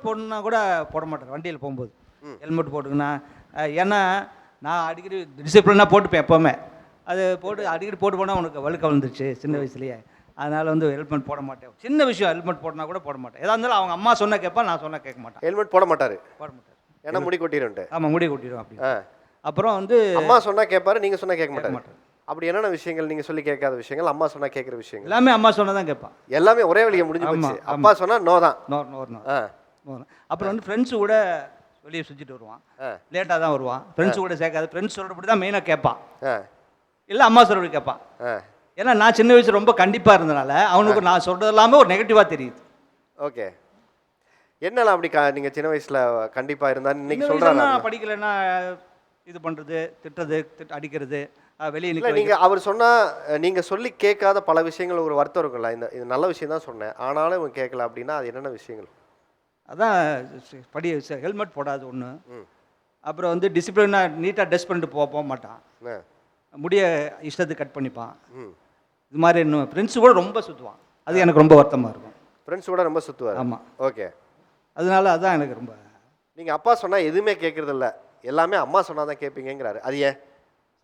Helmet போடணுன்னா கூட போட மாட்டார் வண்டியில் போகும்போது. ஹெல்மெட் போட்டுக்கண்ணா ஏன்னா நான் அடிக்கடி டிசிப்ளினாக போட்டுப்பேன் எப்போவுமே. அது போட்டு அடிக்கடி போட்டு போனால் உனக்கு வழுக்க வந்துருச்சு சின்ன வயசுலேயே. அதனால் வந்து ஹெல்மெட் போட மாட்டேன். சின்ன விஷயம் ஹெல்மெட் போடனா கூட போட மாட்டேன். எதா இருந்தாலும் அவங்க அம்மா சொன்ன கேட்பான் நான் சொன்ன கேட்க மாட்டேன். ஹெல்மெட் போட மாட்டாரு. போட மாட்டேன் ஏன்னா முடி கொட்டிடும்ட்டு ஆமாம் முடி கொட்டிடும் அப்படி. அப்புறம் வந்து அம்மா சொன்னா கேட்பாரு நீங்க சொன்னா கேட்க மாட்டாரு. மாட்டாரு. அப்படி என்னென்ன விஷயங்கள் நீங்க சொல்லி கேட்காத விஷயங்கள்? அம்மா சொன்னா கேட்குற விஷயங்கள். எல்லாமே அம்மா சொன்னதான் கேட்பான். எல்லாமே ஒரே வழியை முடிஞ்சு ஆமா, போச்சு. அப்பா சொன்னா நோ தான் நோர் நோர் ஆ. அப்புறம் வந்து ஃப்ரெண்ட்ஸு கூட வெளியே சுற்றிட்டு வருவான். லேட்டாக தான் வருவான். ஃப்ரெண்ட்ஸ் கூட சேர்க்காது. ஃப்ரெண்ட்ஸ் சொல்கிறபடி தான் மெயினாக கேட்பான். இல்லை அம்மா சொல்கிறபடி கேட்பான். ஏன்னா நான் சின்ன வயசு ரொம்ப கண்டிப்பாக இருந்தனால அவனுக்கு நான் சொல்கிறது எல்லாமே ஒரு நெகட்டிவாக தெரியுது. ஓகே. என்னெல்லாம் அப்படி க- நீங்க சின்ன வயசுல கண்டிப்பா இருந்தா இன்னைக்கு சின்ன சொல்றாரு வயசுல படிக்கலைன்னா இது பண்ணுறது திட்டுறது திட்டு அடிக்கிறது வெளியே இல்ல நிற்க நீங்க அவர் சொன்னா அஹ், நீங்க சொல்லி கேட்காத பல விஷயங்கள் ஒரு வருத்தம் இருக்கும்ல. இந்த இது நல்ல விஷயம் தான் சொன்னேன். ஆனாலும் இவன் கேட்கல அப்படின்னா அது என்னென்ன விஷயங்கள்? அதான் படி ஹெல்மெட் போடாது ஒன்று அப்புறம் வந்து டிசிப்ளினாக நீட்டாக ட்ரெஸ் பண்ணிட்டு போக போக மாட்டான். முடிய இஷ்டத்துக்கு கட் பண்ணிப்பான். இது மாதிரி இன்னும் ஃப்ரெண்ட்ஸு கூட ரொம்ப சுற்றுவான் அது எனக்கு ரொம்ப வருத்தமாக இருக்கும். ஃப்ரெண்ட்ஸ் கூட ரொம்ப சுத்துவார். ஆமாம் ஓகே. அதனால அதான் எனக்கு ரொம்ப நீங்க அப்பா சொன்னா எதுவுமே கேட்கறது இல்ல எல்லாமே அம்மா சொன்னா தான் கேட்பீங்கிறாரு அது ஏன்?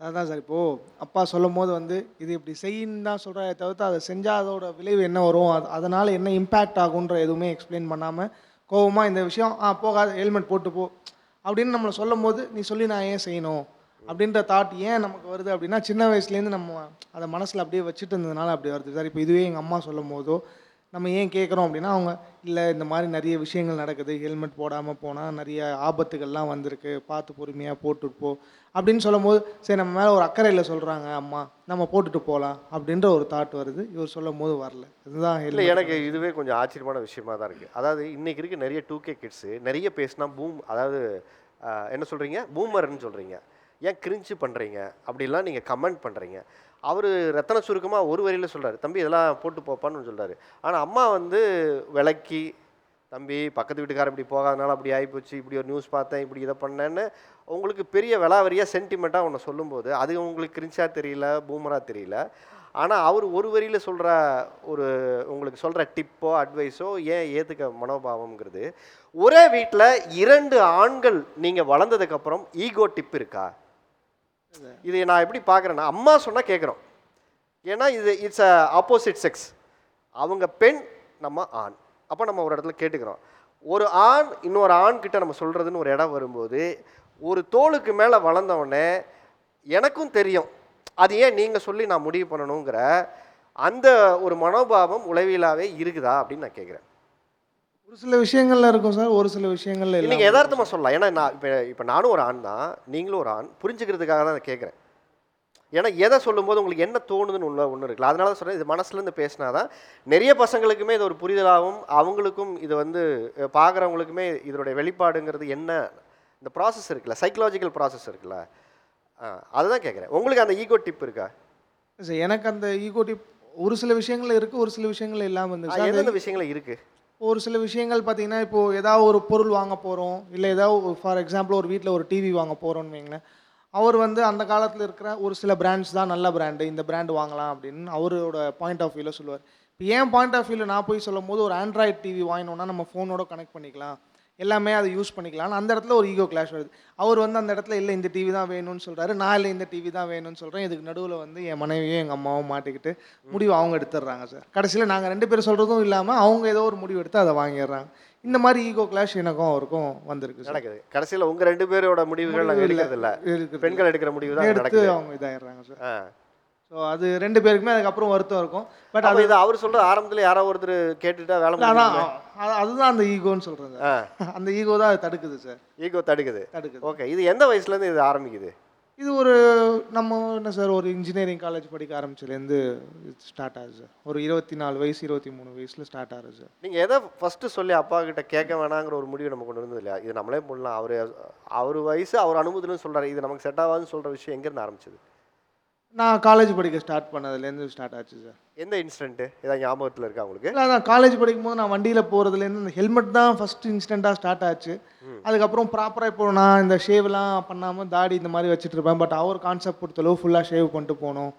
அதான் சார் இப்போது அப்பா சொல்லும் போது வந்து இது இப்படி செய்யின்னு தான் சொல்கிறே தவிர்த்து அதை செஞ்சால் அதோட விளைவு என்ன வரும்? அது அதனால் என்ன இம்பேக்ட் ஆகுன்ற எதுவுமே எக்ஸ்பிளைன் பண்ணாமல் கோவமாக இந்த விஷயம் ஆ போகாத ஹெல்மெட் போட்டு போ. அப்படின்னு நம்மளை சொல்லும் போது நீ சொல்லி நான் ஏன் செய்யணும்? அப்படின்ற தாட் ஏன் நமக்கு வருது அப்படின்னா சின்ன வயசுலேருந்து நம்ம அதை மனசில் அப்படியே வச்சுட்டு இருந்ததுனால அப்படி வருது. சார் இப்போ இதுவே எங்கள் அம்மா சொல்லும் போதோ நம்ம ஏன் கேட்குறோம் அப்படின்னா அவங்க இல்லை இந்த மாதிரி நிறைய விஷயங்கள் நடக்குது. ஹெல்மெட் போடாமல் போனால் நிறைய ஆபத்துகள்லாம் வந்திருக்கு. பார்த்து பொறுமையாக போட்டுட்டு போ அப்படின்னு சொல்லும்போது சரி நம்ம மேலே ஒரு அக்கறையில் சொல்கிறாங்க அம்மா. நம்ம போட்டுட்டு போகலாம் அப்படின்ற ஒரு தாட் வருது. இவர் சொல்லும் போது வரல. இதுதான் இல்லை. எனக்கு இதுவே கொஞ்சம் ஆச்சரியமான விஷயமா தான் இருக்குது அதாவது இன்னைக்கு இருக்க நிறைய டூ கே கிட்ஸு நிறைய பேசினா பூம் அதாவது என்ன சொல்கிறீங்க பூமர்னு சொல்கிறீங்க ஏன் கிரிஞ்சு பண்ணுறீங்க அப்படிலாம் நீங்கள் கமெண்ட் பண்ணுறீங்க அவர் ரத்தன சுருக்கமாக ஒரு வரியில் சொல்கிறார் தம்பி இதெல்லாம் போட்டு போப்பான்னு சொல்கிறார் ஆனால் அம்மா வந்து விளக்கி தம்பி பக்கத்து வீட்டுக்காரன் இப்படி போகாதனால அப்படி ஆகிப்போச்சு இப்படி ஒரு நியூஸ் பார்த்தேன் இப்படி இதை பண்ணேன்னு உங்களுக்கு பெரிய விளாவரியாக சென்டிமெண்ட்டாக ஒன்று சொல்லும்போது அது உங்களுக்கு கிரிஞ்சாக தெரியல பூமராக தெரியல. ஆனால் அவர் ஒரு வரியில் சொல்கிற ஒரு உங்களுக்கு சொல்கிற டிப்போ அட்வைஸோ ஏன் ஏற்றுக்க மனோபாவம்ங்கிறது? ஒரே வீட்டில் இரண்டு ஆண்கள் நீங்கள் வளர்ந்ததுக்கப்புறம் ஈகோ டிப் இருக்கா? இது நான் எப்படி பார்க்குறேன்னா அம்மா சொன்னால் கேட்குறோம். ஏன்னா இது இட்ஸ் அ ஆப்போசிட் செக்ஸ் அவங்க பெண் நம்ம ஆண். அப்போ நம்ம ஒரு இடத்துல கேட்டுக்கிறோம். ஒரு ஆண் இன்னொரு ஆண் கிட்ட நம்ம சொல்கிறதுன்னு ஒரு இடம் வரும்போது ஒரு தோளுக்கு மேலே வளர்ந்தவொடனே எனக்கும் தெரியும். அது ஏன் நீங்கள் சொல்லி நான் முடிவு பண்ணணுங்கிற அந்த ஒரு மனோபாவம் உளவியலாகவே இருக்குதா அப்படின்னு நான் கேட்குறேன். ஒரு சில விஷயங்கள்ல இருக்கும் சார் ஒரு சில விஷயங்கள்ல நீங்கள் இல்லாம யதார்த்தமாக சொல்லலாம். ஏன்னா நான் இப்போ இப்போ நானும் ஒரு ஆண் தான் நீங்களும் ஒரு ஆண். புரிஞ்சுக்கிறதுக்காக தான் நான் கேட்குறேன். ஏன்னா எதை சொல்லும்போது உங்களுக்கு என்ன தோணுதுன்னு ஒன்று ஒன்று இருக்குல்ல. அதனால தான் சொல்கிறேன் இது மனசுலேருந்து பேசினா தான் நிறைய பசங்களுக்குமே இது ஒரு புரிதலாகவும் அவங்களுக்கும் இது வந்து பார்க்குறவங்களுக்குமே இதனுடைய வெளிப்பாடுங்கிறது என்ன இந்த ப்ராசஸ் இருக்குல்ல சைக்கலாஜிக்கல் ப்ராசஸ் இருக்குல்ல. அதுதான் கேட்குறேன். உங்களுக்கு அந்த ஈகோ டிப் இருக்கா? சார் எனக்கு அந்த ஈகோ டிப் ஒரு சில விஷயங்கள் இருக்குது ஒரு சில விஷயங்கள் இல்லாமல் இருந்துச்சு எந்தெந்த விஷயங்கள் இருக்குது ஒரு சில விஷயங்கள் பார்த்தீங்கன்னா இப்போது ஏதாவது ஒரு பொருள் வாங்க போகிறோம் இல்லை ஏதாவது ஃபார் எக்ஸாம்பிள் ஒரு வீட்டில் ஒரு டிவி வாங்க போகிறோன்னு வைங்களேன். அவர் வந்து அந்த காலத்தில் இருக்கிற ஒரு சில பிராண்ட்ஸ் தான் நல்ல பிராண்டு இந்த பிராண்டு வாங்கலாம் அப்படின்னு அவரோட பாயிண்ட் ஆஃப் வியூவில் சொல்லுவார். இப்போ ஏன் பாயிண்ட் ஆஃப் வியூவில் நான் போய் சொல்லும் போது ஒரு ஆண்ட்ராய்ட் டிவி வாங்கினோன்னா நம்ம ஃபோனோட கனெக்ட் பண்ணிக்கலாம். எல்லாமே அதை யூஸ் பண்ணிக்கலாம். அந்த இடத்துல ஒரு ஈகோ கிளாஷ் வருது. அவர் வந்து அந்த இடத்துல இல்லை இந்த டிவி தான் வேணும்னு சொல்கிறாரு நான் இல்லை இந்த டிவி தான் வேணும்னு சொல்கிறேன் இதுக்கு நடுவில் வந்து என் மனைவியும் எங்கள் அம்மாவும் மாட்டிக்கிட்டு முடிவு அவங்க எடுத்துடுறாங்க சார் கடைசியில் நாங்கள் ரெண்டு பேரும் சொல்கிறதும் இல்லாமல் அவங்க ஏதோ ஒரு முடிவு எடுத்து அதை வாங்கிடுறாங்க. இந்த மாதிரி ஈகோ கிளாஷ் எனக்கும் அவருக்கும் வந்திருக்கு நடக்குது. கடைசியில் உங்கள் ரெண்டு பேரோட முடிவுகள் நாங்கள். எடுக்கிறது இல்ல. பெண்கள் எடுக்கிற முடிவு தான் எடுத்து அவங்க இதாகிடுறாங்க சார் ஸோ அது ரெண்டு பேருக்குமே அதுக்கப்புறம் வருத்தம் இருக்கும். பட் அது இது அவர் சொல்ற ஆரம்பத்துல யாரோ ஒருத்தர் கேட்டுட்டா வேலை அதான் அதுதான் அந்த ஈகோன்னு சொல்கிறேன் சார் அந்த ஈகோ தான் அது தடுக்குது சார் ஈகோ தடுக்குது. தடுக்குது. ஓகே இது எந்த வயசுல இருந்து இது ஆரம்பிக்குது? இது ஒரு நம்ம என்ன சார் ஒரு இன்ஜினியரிங் காலேஜ் படிக்க ஆரம்பிச்சதுலேருந்து ஸ்டார்ட் ஆகுது சார் ஒரு இருபத்தி நாலு வயசு இருபத்தி மூணு வயசில் ஸ்டார்ட் ஆகுது சார் நீங்க எதை ஃபர்ஸ்ட் சொல்லி அப்பா கிட்ட கேட்க வேணாங்கிற ஒரு முடிவு நம்ம கொண்டு வந்தது இல்லையா? இது நம்மளே பண்ணலாம். அவர் அவர் வயசு அவர் அனுமதினு சொல்றாரு இது நமக்கு செட் ஆகாதுன்னு சொல்ற விஷயம் எங்க இருந்து ஆரம்பிச்சது? நான் காலேஜ் படிக்க ஸ்டார்ட் பண்ணதுலேருந்து ஸ்டார்ட் ஆச்சு சார் எந்த இன்சிடென்ட்டு ஏதாவது ஞாபகத்தில் இருக்கா உங்களுக்கு? இல்லை அதான் காலேஜ் படிக்கும் போது நான் வண்டியில் போகிறதுலேருந்து இந்த ஹெல்மெட் தான் ஃபர்ஸ்ட் இன்ஸ்டண்ட்டாக ஸ்டார்ட் ஆச்சு. அதுக்கப்புறம் ப்ராப்பராக இப்போ நான் இந்த ஷேவ்லாம் பண்ணாமல் தாடி இந்த மாதிரி வச்சுட்டு இருப்பேன். பட் அவர் கான்செப்ட் பொறுத்தளவு ஃபுல்லாக ஷேவ் பண்ணிட்டு போகணும்.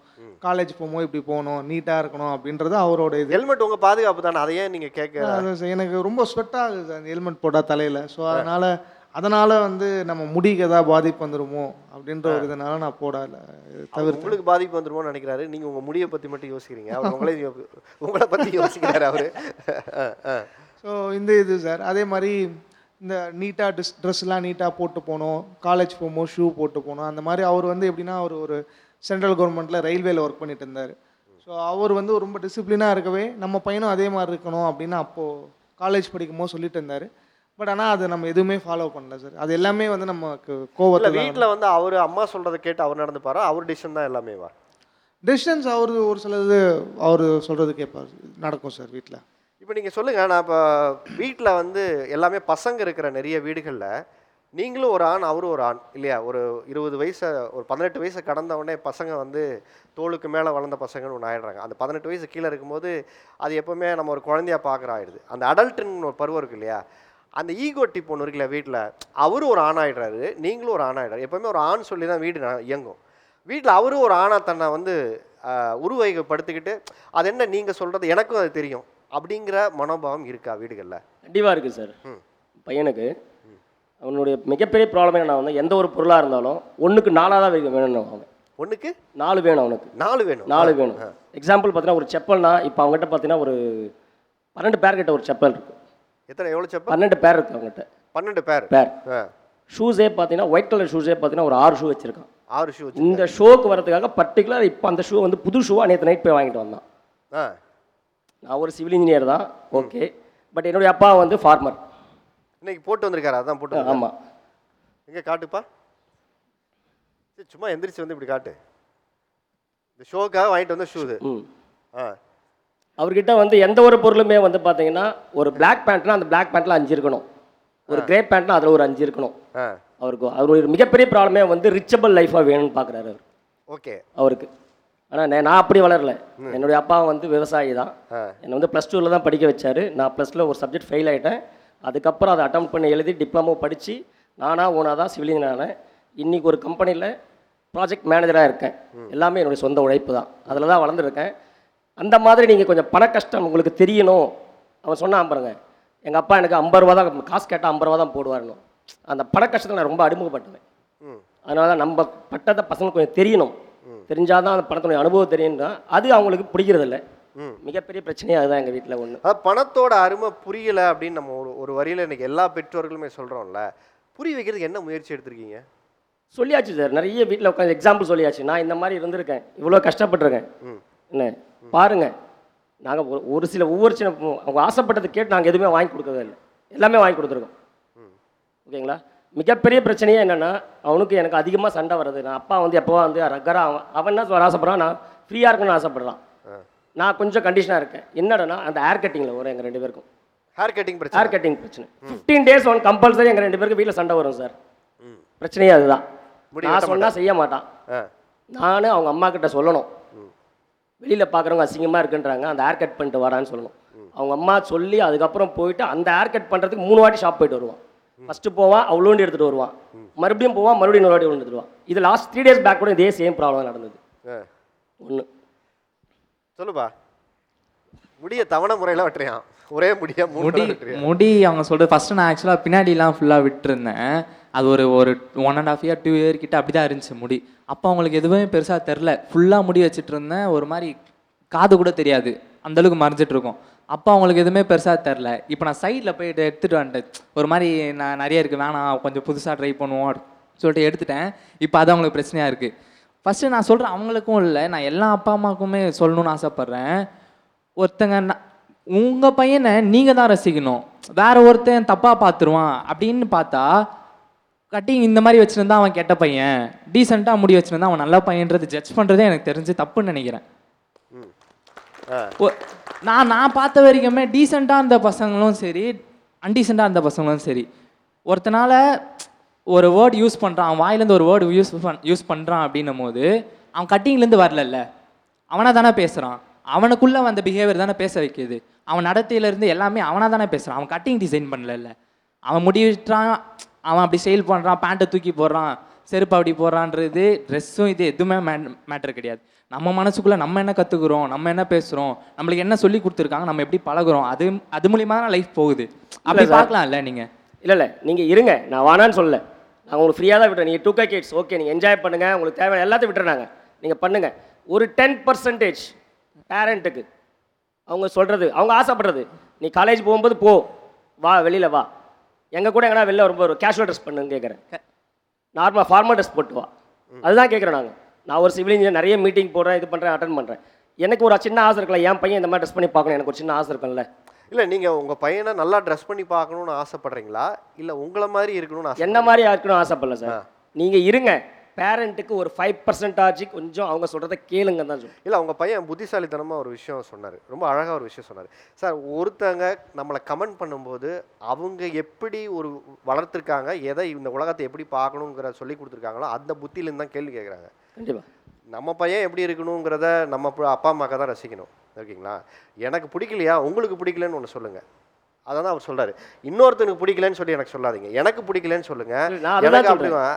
காலேஜ் போகும்போது இப்படி போகணும். நீட்டாக இருக்கணும் அப்படின்றது அவரோட இது. ஹெல்மெட் உங்கள் பாதுகாப்பு தானே? அதை ஏன் நீங்கள் கேட்க எனக்கு ரொம்ப ஸ்வெட் ஆகுது சார் அந்த ஹெல்மெட் போட்டால் தலையில். ஸோ அதனால் அதனால் வந்து நம்ம முடிக்கு ஏதாவது பாதிப்பு வந்துருமோ அப்படின்ற ஒரு இதனால நான் போடல. தவிர்த்து. உங்களுக்கு பாதிப்பு வந்துருமோன்னு நினைக்கிறாரு. நீங்கள் உங்கள் முடியை பற்றி மட்டும் யோசிக்கிறீங்க. அவர் உங்களே உங்களை பற்றி யோசிக்கிறாரு அவர். ஸோ இந்த இது சார். அதே மாதிரி இந்த நீட்டாக ட்ரெஸ் ட்ரெஸ்லாம் நீட்டாக போட்டு போகணும். காலேஜ் போகும்போது ஷூ போட்டு போகணும். அந்த மாதிரி அவர் வந்து எப்படின்னா அவர் ஒரு சென்ட்ரல் கவர்மெண்ட்டில் ரயில்வேல ஒர்க் பண்ணிட்டு இருந்தார். ஸோ அவர் வந்து ரொம்ப டிசிப்ளினாக இருக்கவே நம்ம பையனும் அதே மாதிரி இருக்கணும் அப்படின்னு அப்போது காலேஜ் படிக்கும்போது சொல்லிட்டு இருந்தார். பட் ஆனால் அது நம்ம எதுவுமே ஃபாலோ பண்ணல சார் அது எல்லாமே வந்து நமக்கு கோவத்தில் வீட்டில் வந்து அவர் அம்மா சொல்கிறத கேட்டு அவர் நடந்துப்பாரா? அவர் டிசிஷன் தான் எல்லாமே வா. டெசிஷன்ஸ் அவர் ஒரு சிலது அவர் சொல்கிறது கேட்பார். நடக்கும் சார் வீட்டில் இப்போ நீங்கள் சொல்லுங்கள் நான் இப்போ வீட்டில் வந்து எல்லாமே பசங்க இருக்கிற நிறைய வீடுகளில் நீங்களும் ஒரு ஆண் அவரும் ஒரு ஆண் இல்லையா? ஒரு இருபது வயசை ஒரு பதினெட்டு வயசை கடந்த உடனே பசங்க வந்து தோளுக்கு மேலே வளர்ந்த பசங்கன்னு ஒன்று ஆயிடுறாங்க. அந்த பதினெட்டு வயசு கீழே இருக்கும்போது அது எப்போவுமே நம்ம ஒரு குழந்தையா பார்க்குற ஆயிடுது. அந்த அடல்ட்டுன்னு ஒரு பருவம் இருக்கு இல்லையா? அந்த ஈகோ டிப் ஒன்று இருக்குல்ல வீட்டில் அவரும் ஒரு ஆண் ஆயிடுறாரு நீங்களும் ஒரு ஆண் ஆயிடுறாரு எப்போவுமே ஒரு ஆண் சொல்லி தான் வீடு இயங்கும். வீட்டில் அவரும் ஒரு ஆணா தன்னை வந்து உருவகைப்படுத்திக்கிட்டு அது என்ன நீங்கள் சொல்கிறது எனக்கும் அது தெரியும் அப்படிங்கிற மனோபாவம் இருக்கா வீடுகளில்? கண்டிப்பாக இருக்குது சார். ம். பையனுக்கு அவனுடைய மிகப்பெரிய ப்ராப்ளம் என்ன வந்து எந்த ஒரு பொருளாக இருந்தாலும் ஒன்றுக்கு நாலாக தான் வே- வேணும் அவன். ஒன்றுக்கு நாலு வேணும் அவனுக்கு. நாலு வேணும். நாலு வேணும். எக்ஸாம்பிள் பார்த்தீங்கன்னா ஒரு செப்பல்னா இப்போ அவங்ககிட்ட பார்த்தீங்கன்னா ஒரு பன்னெண்டு பேர் கிட்ட ஒரு செப்பல் இருக்கு. எத்தனை எவ்வளோ செப்பல்? பன்னெண்டு பேர் இருக்கு அவங்ககிட்ட பன்னெண்டு பேர் பேர் ஷூஸே பார்த்தீங்கன்னா ஒயிட் கலர் ஷூஸே பார்த்தீங்கன்னா ஒரு ஆறு ஷூ வச்சிருக்கான். ஆறு ஷூ இந்த ஷோக்கு வரதுக்காக பர்டிகுலர் இப்போ அந்த ஷூ வந்து புது ஷூவாக நேற்று நைட் போய் வாங்கிட்டு வந்தான். ஆ. நான் ஒரு சிவில் இன்ஜினியர் தான். ஓகே பட் என்னுடைய அப்பா வந்து ஃபார்மர் இன்னைக்கு போட்டு வந்திருக்காரு அதான் போட்டு. ஆமாம் எங்க காட்டுப்பா? சும்மா எந்திரிச்சு வந்து இப்படி காட்டு. இந்த ஷோக்காக வாங்கிட்டு வந்த ஷூ இது. ம். ஆ. அவர்கிட்ட வந்து எந்த ஒரு பொருளுமே வந்து பார்த்தீங்கன்னா ஒரு Black பேண்ட்னா அந்த Black பேண்ட்டில் அஞ்சு இருக்கணும். ஒரு கிரே பேண்ட்னா அதில் ஒரு அஞ்சு இருக்கணும். அவருக்கு அவர் ஒரு மிகப்பெரிய ப்ராப்ளமே வந்து ரிச்சபிள் லைஃபாக வேணும்னு பார்க்குறாரு அவர். ஓகே. அவருக்கு. ஆனால் நான் அப்படி வளரல. என்னுடைய அப்பா வந்து விவசாயி தான். என்னை வந்து ப்ளஸ் டூவில் தான் படிக்க வச்சாரு. நான் ப்ளஸ் டூவில் ஒரு சப்ஜெக்ட் ஃபெயில் ஆகிட்டேன் அதுக்கப்புறம் அதை அட்டம் பண்ணி எழுதி டிப்ளமோ படித்து நானாக ஓனாக தான் சிவில் இன்ஜினியர் ஆனேன். இன்றைக்கி ஒரு கம்பெனியில் ப்ராஜெக்ட் மேனேஜராக இருக்கேன். எல்லாமே என்னுடைய சொந்த உழைப்பு தான். அதில் தான் வளர்ந்துருக்கேன். அந்த மாதிரி நீங்கள் கொஞ்சம் பண கஷ்டம் உங்களுக்கு தெரியணும். அவன் சொன்னான் பாருங்க எங்கள் அப்பா எனக்கு ஐம்பது ரூபா தான் காசு கேட்டால் ஐம்பது ரூபா தான் போடுவாருன்னு. அந்த பண கஷ்டத்தில் நான் ரொம்ப அறிமுகப்பட்டேன் ம். அதனால தான் நம்ம பட்டத்தை பசங்களுக்கு கொஞ்சம் தெரியணும். தெரிஞ்சால் தான் அந்த பணத்தினுடைய அனுபவம் தெரியும்னா அது அவங்களுக்கு பிடிக்கிறதில்ல ம். மிகப்பெரிய பிரச்சனையே அதுதான் எங்கள் வீட்டில் ஒன்று அதாவது பணத்தோட அருமை புரியல அப்படின்னு நம்ம ஒரு ஒரு வரியில இன்னைக்கு எல்லா பெற்றோர்களுமே சொல்றோம்ல புரிய வைக்கிறதுக்கு என்ன முயற்சி எடுத்திருக்கீங்க? சொல்லியாச்சு சார். நிறைய வீட்டில் உட்காந்து எக்ஸாம்பிள் சொல்லியாச்சு. நான் இந்த மாதிரி இருந்திருக்கேன். இவ்வளோ கஷ்டப்பட்டிருக்கேன். என்ன? பாருங்க. நாங்கள் ஒரு சில ஒவ்வொரு சின்ன அவங்க ஆசைப்பட்டதை கேட்டு நாங்கள் எதுவுமே வாங்கி கொடுக்கவே இல்லை. எல்லாமே வாங்கி கொடுத்துருக்கோம். ஓகேங்களா? மிகப்பெரிய பிரச்சனையே என்னென்னா அவனுக்கு எனக்கு அதிகமாக சண்டை வருது நான் அப்பா வந்து எப்போவா வந்து ரக்கரா அவன் அவன் என்ன சொல்ல ஆசைப்படுறான்? நான் ஃப்ரீயாக இருக்கணும்னு ஆசைப்படுறான். நான் கொஞ்சம் கண்டிஷனாக இருக்கேன். என்னடனா அந்த ஹேர் கட்டிங்கில் வரும் எங்கள் ரெண்டு பேருக்கும். ஹேர் கட்டிங் பிரச்சனை. ஹேர் கட்டிங் பிரச்சனை. ஃபிஃப்டீன் டேஸ் ஒன் கம்பல்சரி எங்கள் ரெண்டு பேருக்கு வீட்டில் சண்டை வரும் சார் பிரச்சனையே அதுதான். நான் சொன்னால் செய்ய மாட்டான். நான் அவங்க அம்மா கிட்ட சொல்லணும். வெளியில் பார்க்குறவங்க அசிங்கமாக இருக்குன்றாங்க. அந்த ஹேர் கட் பண்ணிட்டு வரான்னு சொல்லணும். அவங்க அம்மா சொல்லி அதுக்கப்புறம் போயிட்டு அந்த ஹேர் கட் பண்ணுறதுக்கு மூணு வாட்டி ஷாப் போயிட்டு வருவான். ஃபஸ்ட்டு போவான் அவ்வளோண்டி எடுத்துகிட்டு வருவான். மறுபடியும் போவான் மறுபடியும் இன்னொரு வாட்டி எடுத்துட்டு வருவான். இது லாஸ்ட் த்ரீ டேஸ் பேக் கூட இதே சேம் ப்ராப்ளம் நடந்தது. ஒன்று சொல்லுப்பா. முடிய தவணை முறையில் வெட்டுறியான் ஒரே முடியா முடி முடி அவங்க சொல்கிறது ஃபஸ்ட்டு நான் ஆக்சுவலாக பின்னாடிலாம் ஃபுல்லாக விட்டுருந்தேன். அது ஒரு ஒரு one and half year two year கிட்ட அப்படி தான் இருந்துச்சு முடி. அப்போ அவங்களுக்கு எதுவுமே பெருசாக தெரில. ஃபுல்லாக முடி வச்சுட்டு இருந்தேன் ஒரு மாதிரி காது கூட தெரியாது. அந்தளவுக்கு மறைஞ்சிட்ருக்கோம் அப்போ அவங்களுக்கு எதுவுமே பெருசாக தெரில. இப்போ நான் சைடில் போயிட்டு எடுத்துகிட்டு வந்துட்டேன் ஒரு மாதிரி நான் நிறைய இருக்குது வேணாம் கொஞ்சம் புதுசாக ட்ரை பண்ணுவோம் சொல்லிட்டு எடுத்துட்டேன். இப்போ அது அவங்களுக்கு பிரச்சனையாக இருக்குது ஃபஸ்ட்டு நான் சொல்கிறேன் அவங்களுக்கும் இல்லை. நான் எல்லா அப்பா அம்மாவுக்குமே சொல்லணும்னு ஆசைப்பட்றேன். ஒருத்தங்க உங்கள் பையனை நீங்கள் தான் ரசிக்கணும். வேற ஒருத்தன் தப்பாக பார்த்துருவான் அப்படின்னு பார்த்தா கட்டிங் இந்த மாதிரி வச்சுருந்தா அவன் கெட்ட பையன். டீசெண்டாக முடி வச்சுருந்தா அவன் நல்ல பையன்றது ஜட்ஜ் பண்ணுறதே எனக்கு தெரிஞ்சு தப்புன்னு நினைக்கிறேன். நான் நான் பார்த்த வரைக்குமே டீசெண்டாக இருந்த பசங்களும் சரி அன்டீசெண்டாக இருந்த பசங்களும் சரி ஒருத்தனால ஒரு வேர்ட் யூஸ் பண்ணுறான் அவன் வாயிலேருந்து ஒரு வேர்டு யூஸ் பண் யூஸ் பண்ணுறான் அப்படின்னும் போது அவன் கட்டிங்லேருந்து வரலல்ல. அவனாக தானே பேசுகிறான் அவனுக்குள்ளே வந்த பிஹேவியர் தானே பேச வைக்கிது. அவன் நடத்தையிலேருந்து எல்லாமே அவனாக தானே பேசுகிறான் அவன் கட்டிங் டிசைன் பண்ணல அவன் முடிவிட்டான் அவன் அப்படி செயல் பண்ணுறான் பேண்ட்டை தூக்கி போடுறான் செருப்பு அப்படி போடுறான்றது ட்ரெஸ்ஸும் இது எதுவுமே மேட்டர் கிடையாது. நம்ம மனசுக்குள்ளே நம்ம என்ன கற்றுக்குறோம் நம்ம என்ன பேசுகிறோம் நம்மளுக்கு என்ன சொல்லி கொடுத்துருக்காங்க நம்ம எப்படி பழகுறோம் அது அது மூலியமா தான் லைஃப் போகுது. அப்படி sir. பார்க்கலாம்ல நீங்கள் இல்லை இல்லை. நீங்கள் இருங்க. நான் வானான்னு சொல்லல. நான் உங்களுக்கு ஃப்ரீயாக தான் விட்டுறேன். நீங்கள் டூ கே கிட்ஸ் ஓகே நீங்கள் என்ஜாய் பண்ணுங்கள் உங்களுக்கு தேவையான எல்லாத்தையும் விட்டுறாங்க நீங்கள் பண்ணுங்கள் ஒரு டென் பர்சன்டேஜ் பேரண்ட்டுக்கு அவங்க சொல்கிறது அவங்க ஆசைப்படுறது நீ காலேஜ் போகும்போது போ. வா வெளியில் வா. எங்கள் கூட எங்கன்னா வெளில வரும்போது ஒரு கேஷுவல் ட்ரெஸ் பண்ணுன்னு கேட்குறேன் நார்மலாக ஃபார்மல் ட்ரெஸ் போட்டு வா. அதுதான் கேட்குறேன் நாங்கள் நான் ஒரு சிவில் இன்ஜினியர் நிறைய மீட்டிங் போடுறேன் இது பண்ணுறேன் அட்டன் பண்ணுறேன் எனக்கு ஒரு சின்ன ஆசை இருக்குல்ல என் பையன் இந்த மாதிரி ட்ரெஸ் பண்ணி பார்க்கணும் எனக்கு ஒரு சின்ன ஆசை இருக்கும்ல. இல்லை நீங்கள் உங்கள் பையனை நல்லா ட்ரெஸ் பண்ணி பார்க்கணும்னு ஆசைப்படுறீங்களா? இல்லை உங்களை மாதிரி இருக்கணும்னு ஆசை என்ன மாதிரி இருக்கணும் ஆசைப்படல சார். நீங்கள் இருங்க. பேரண்ட்டுக்கு ஒரு ஃபைவ் பர்சன்ட் ஆச்சு கொஞ்சம் அவங்க சொல்கிறத கேளுங்க தான் சொல்லுவேன் இல்லை உங்கள் பையன் புத்திசாலித்தனமாக ஒரு விஷயம் சொன்னார். ரொம்ப அழகாக ஒரு விஷயம் சொன்னார். சார் ஒருத்தங்க நம்மளை கமெண்ட் பண்ணும்போது அவங்க எப்படி ஒரு வளர்த்துருக்காங்க எதை இந்த உலகத்தை எப்படி பார்க்கணுங்கிற சொல்லி கொடுத்துருக்காங்களோ அந்த புத்தியிலேருந்து தான் கேள்வி கேட்குறாங்க கண்டிப்பாக நம்ம பையன் எப்படி இருக்கணுங்கிறத நம்ம அப்பா அம்மாக்க தான் ரசிக்கணும். ஓகேங்களா? எனக்கு பிடிக்கலையா? உங்களுக்கு பிடிக்கலன்னு ஒன்று சொல்லுங்கள் அதை தான் அவர் சொல்றாரு. இன்னொருத்தனுக்கு பிடிக்கலன்னு சொல்லி எனக்கு சொல்லாதீங்க. எனக்கு பிடிக்கலன்னு சொல்லுங்க. எனக்கு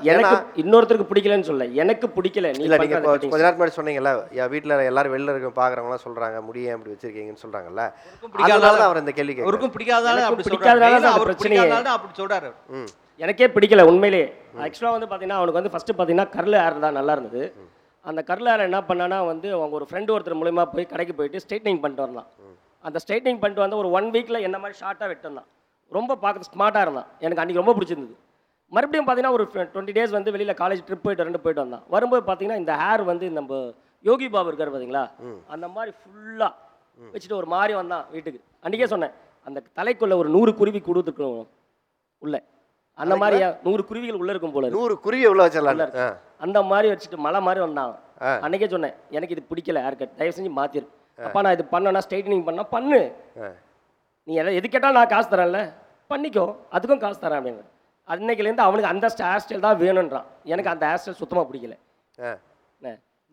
எனக்கு ஏன்னா இன்னொருத்தருக்கு பிடிக்கலன்னு சொல்ல. எனக்கு பிடிக்கல. இல்ல நீங்க. கொஞ்ச நேரத்துக்கு முன்னாடி சொன்னீங்கல்ல என் வீட்ல எல்லாரும் வெளில இருக்க பாக்குறவங்களாம் சொல்றாங்க முடிய அப்படி வச்சிருக்கீங்கன்னு சொல்றாங்கல்ல? பிடிக்காதனால- அதனால தான் அவர் இந்த கேள்வி அவருக்கும் பிடிக்காதனால அப்படி பிடிக்காதனால சொல்றாரு அப்படி சொல்றாரு அவர். ம். எனக்கே பிடிக்கல உண்மையிலேயே ஆக்சுவலாக வந்து பார்த்தீங்கன்னா அவனுக்கு வந்து ஃபஸ்ட்டு பார்த்தீங்கன்னா கர்ல் ஹேர் தான் நல்லா இருந்தது. அந்த கர்ல் ஹேர் என்ன பண்ணானா வந்து அவங்க ஒரு ஃப்ரெண்டு ஒருத்தர் மூலியமா போய் கடைக்கு போயிட்டு ஸ்ட்ரைட்னிங் பண்ணிட்டு வரலாம். அந்த ஸ்ட்ரைட்னிங் பண்ணிட்டு வந்து ஒரு ஒன் வீக்கில் என்ன மாதிரி ஷார்ட்டாக வெட்டிருந்தான் ரொம்ப பார்க்க ஸ்மார்ட்டாக இருந்தான். எனக்கு அன்றைக்கி ரொம்ப பிடிச்சிருந்தது. மறுபடியும் பார்த்தீங்கன்னா ஒரு டுவெண்ட்டி டேஸ் வந்து வெளியில் காலேஜ் ட்ரிப் போயிட்டு ரெண்டு போயிட்டு வந்தான். வரும்போது பார்த்தீங்கன்னா இந்த ஹேர் வந்து நம்ம யோகி பாபு இருக்கார் பார்த்தீங்களா அந்த மாதிரி ஃபுல்லாக வச்சுட்டு ஒரு மாதிரி வந்தான் வீட்டுக்கு. அன்றைக்கே சொன்னேன் அந்த தலைக்குள்ள ஒரு நூறு குருவி கொடுத்துருக்கணும் உள்ள. அந்த மாதிரி நூறு குருவிகள் உள்ள இருக்கும் போல. நூறு குருவியை உள்ள வச்சிடலாம் அந்த மாதிரி வச்சுட்டு மலை மாதிரி வந்தான். அன்னைக்கே சொன்னேன் எனக்கு இது பிடிக்கல ஹேர் கட் தயவு செஞ்சு மாத்திரு. அப்பா நான் இது பண்ணனா ஸ்ட்ரைட்னிங் பண்ணா பண்ணு. நீ எதை எது கேட்டாலும் நான் காசு தரேன்ல. பண்ணிக்கோ. அதுக்கும் காசு தரேன் அப்படின்னு. அன்னைக்குலேருந்து அவனுக்கு அந்த ஹேர் ஸ்டைல் தான் வேணுன்றான். எனக்கு அந்த ஹேர் ஸ்டைல் சுத்தமாக பிடிக்கல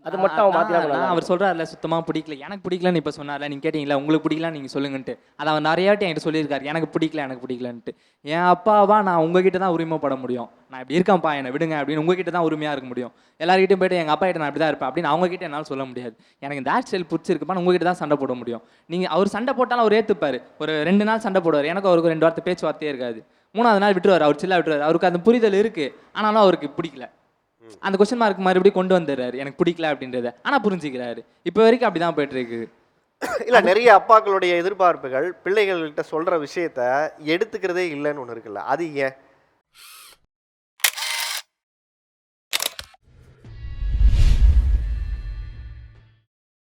அது மட்டும் அவன் நான் அவர் சொல்றாருல சுத்தமா பிடிக்கல. எனக்கு பிடிக்கலன்னு இப்போ சொன்னார்ல நீங்க கேட்டீங்களா உங்களுக்கு பிடிக்கல நீங்க சொல்லுங்கன்ட்டு. அதை அவர் நிறைய வாட்டி என்கிட்ட சொல்லியிருக்காரு எனக்கு பிடிக்கல எனக்கு பிடிக்கலன்ட்டு. என் அப்பாவா நான் உங்ககிட்ட தான் உரிமைப்பட முடியும். நான் இப்படி இருக்கேன்ப்பா என்னை விடுங்க அப்படின்னு உங்ககிட்ட தான் உரிமையா இருக்க முடியும். எல்லார்கிட்டயும் போயிட்டு எங்க அப்பா கிட்ட நான் இப்படி தான் இருப்பேன் அப்படின்னு அவங்க கிட்ட என்னால் சொல்ல முடியாது. எனக்கு இந்த ஹேர் ஸ்டைல் பிடிச்சிருக்குப்பா உங்ககிட்ட தான் சண்டை போட முடியும். நீங்க அவர் சண்டை போட்டாலும் அவர் ஏத்துப்பாரு. ஒரு ரெண்டு நாள் சண்டை போடுவார். எனக்கு அவருக்கு ரெண்டு வார்த்தை பேச்சுவார்த்தையே இருக்காது. மூணாவது நாள் விட்டுருவார் அவர் சில்லா விட்டுருவார். அவருக்கு அந்த புரிதல் இருக்கு. ஆனாலும் அவருக்கு பிடிக்கல. அந்த கொஸ்டின் மார்க் மறுபடியும் கொண்டு வந்துடுறாரு. எனக்கு பிடிக்கல அப்படின்றத. ஆனா புரிஞ்சுக்கிறாரு. இப்போ வரைக்கும் அப்படிதான் போயிட்டு இருக்கு இல்ல நிறைய அப்பாக்களுடைய எதிர்பார்ப்புகள் பிள்ளைகள்கிட்ட சொல்ற விஷயத்த எடுத்துக்கிறதே இல்லைன்னு ஒன்று இருக்குல்ல. அது ஏன்?